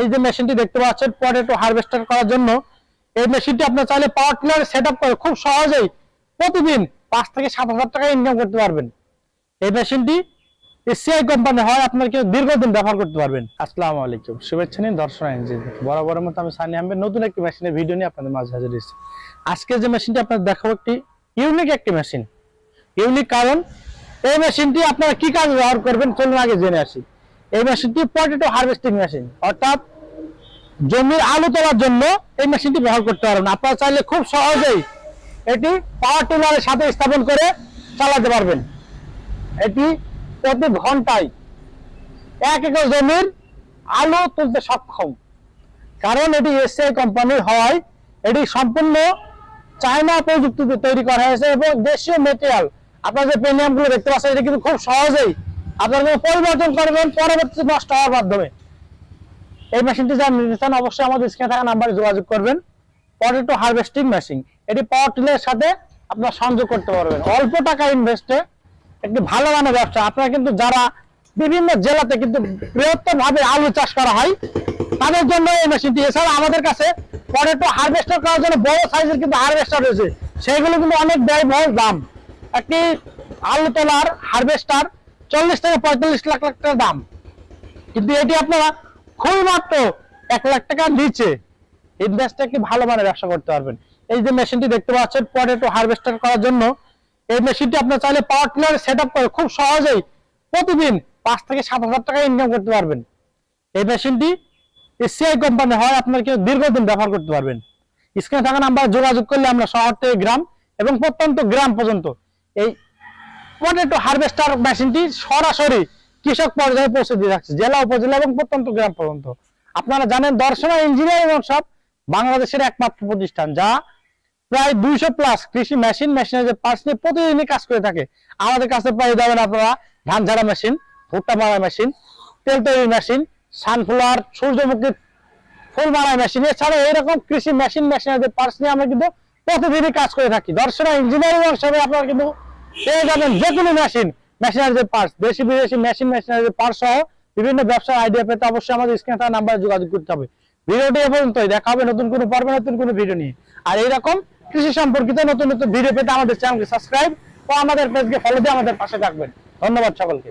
এই যে মেশিনটি দেখতে পাচ্ছেন পটেটো হারভেস্টার করার জন্য। এই মেশিনটি আপনার চাইলে পাওয়ার টিলার সেট করে খুব সহজেই প্রতিদিন পাঁচ থেকে সাত হাজার টাকা ইনকাম করতে পারবেন। এই মেশিনটি এসিআই কোম্পানি হয় আপনাকে দীর্ঘদিন ব্যবহার করতে পারবেন। আসসালামু আলাইকুম। শুভেচ্ছা নিন দর্শন ইঞ্জিন বরাবরের মতো আমি সানি আহমেদ, নতুন একটি মেশিনের ভিডিও নিয়ে আপনাদের মাঝে হাজির হয়েছি। আজকে যে মেশিনটি আপনার দেখাবো একটি ইউনিক একটি মেশিন ইউনিক কারণ, এই মেশিনটি আপনারা কি কাজে ব্যবহার করবেন চলুন আগে জেনে আসি। এই মেশিনটি পটেটো হারভেস্টিং মেশিন অর্থাৎ জমির আলু তোলার জন্য এই মেশিনটি ব্যবহার করতে পারবেন। আপনারা চাইলে খুব সহজেই এটি পাওয়ার টিলারের সাথে স্থাপন করে চালাতে পারবেন। এটি প্রতি ঘন্টায় এক একর জমির আলু তুলতে সক্ষম। কারণ এটি এসিআই কোম্পানির হওয়ায় এটি সম্পূর্ণ চায়না প্রযুক্তিতে তৈরি করা হয়েছে এবং দেশীয় মেটেরিয়াল আপনারা যে প্রিমিয়ামগুলো দেখতে পাচ্ছেন, এটা কিন্তু খুব সহজেই আপনারা পরিবর্তন করবেন পরবর্তী নষ্ট হওয়ার মাধ্যমে। এই মেশিনটি যারা নিতে চান, অবশ্যই আমাদের স্ক্রিনে থাকা নাম্বারে যোগাযোগ করবেন। পটেটো হারভেস্টিং মেশিন এটি পাওয়ার টিলের সাথে আপনার সংযোগ করতে পারবেন। অল্প টাকা ইনভেস্টে একটি ভালো মানের ব্যবসা। আপনারা কিন্তু যারা বিভিন্ন জেলাতে কিন্তু বৃহত্তর ভাবে আলু চাষ করা হয়, তাদের জন্য এই মেশিনটি এছাড়া আমাদের কাছে পটেটো হারভেস্টার করার জন্য বড় সাইজের কিন্তু হারভেস্টার রয়েছে। সেইগুলো কিন্তু অনেক ব্যয়বহুল দাম। একটি আলু তোলার হারভেস্টার চল্লিশ থেকে পঁয়তাল্লিশ লাখ লাখ টাকা দাম। কিন্তু এটি আপনারা খুবই মাত্র এক লাখ টাকার নিচে ইনভেস্টে একটি ভালো মানের ব্যবসা করতে পারবেন। এই যে মেশিনটি দেখতে পাচ্ছেন পটেটো হারভেস্টার করার জন্য। এই মেশিনটি আপনার চাইলে পাওয়ার টিলার সেট আপ করে খুব সহজেই প্রতিদিন পাঁচ থেকে সাত হাজার টাকা ইনকাম করতে পারবেন। এই মেশিনটি এসিআই কোম্পানি হয় আপনাকে দীর্ঘদিন ব্যবহার করতে পারবেন। স্ক্রিনে থাকা নাম্বার যোগাযোগ করলে আমরা শহর থেকে গ্রাম এবং প্রত্যন্ত গ্রাম পর্যন্ত এই পটেটো হারভেস্টার মেশিনটি সরাসরি কৃষক পর্যায়ে পৌঁছে দিয়ে রাখছে জেলা, উপজেলা এবং প্রত্যন্ত গ্রাম পর্যন্ত। আপনারা জানেন দর্শনা ইঞ্জিনিয়ারিং ওয়ার্কশপ বাংলাদেশের একমাত্র প্রতিষ্ঠান, যা প্রায় দুইশো প্লাস কৃষি মেশিন মেশিনের পার্টস নিয়ে প্রতিদিনই কাজ করে থাকে। আমাদের কাছে পেয়ে যাবেন আপনারা ধান ঝাড়া মেশিন ভুট্টা মারা মেশিন তেল তৈরি মেশিন সানফ্লাওয়ার সূর্যমুখী ফুল মারা মেশিন এছাড়া এইরকম কৃষি মেশিন মেশিনারি পার্টস নিয়ে আমরা কিন্তু প্রতিদিনই কাজ করে থাকি। দর্শনা ইঞ্জিনিয়ারিং ওয়ার্কশপে আপনারা কিন্তু পেয়ে যাবেন যে কোনো মেশিন মেশিনারিজের পার্টস দেশি বিদেশি মেশিন মেশিনারিজের পার্টস সহ বিভিন্ন ব্যবসার আইডিয়া পেতে অবশ্যই আমাদের স্ক্রিনে থাকা নাম্বারে যোগাযোগ করতে হবে। ভিডিওটি এ পর্যন্তই, দেখা হবে নতুন কোনো পর্বে, নতুন কোনো ভিডিও নিয়ে। আর এইরকম কৃষি সম্পর্কিত নতুন নতুন ভিডিও পেতে আমাদের চ্যানেলকে সাবস্ক্রাইব ও আমাদের পেজকে ফলো দিয়ে আমাদের পাশে থাকবেন। ধন্যবাদ সকলকে।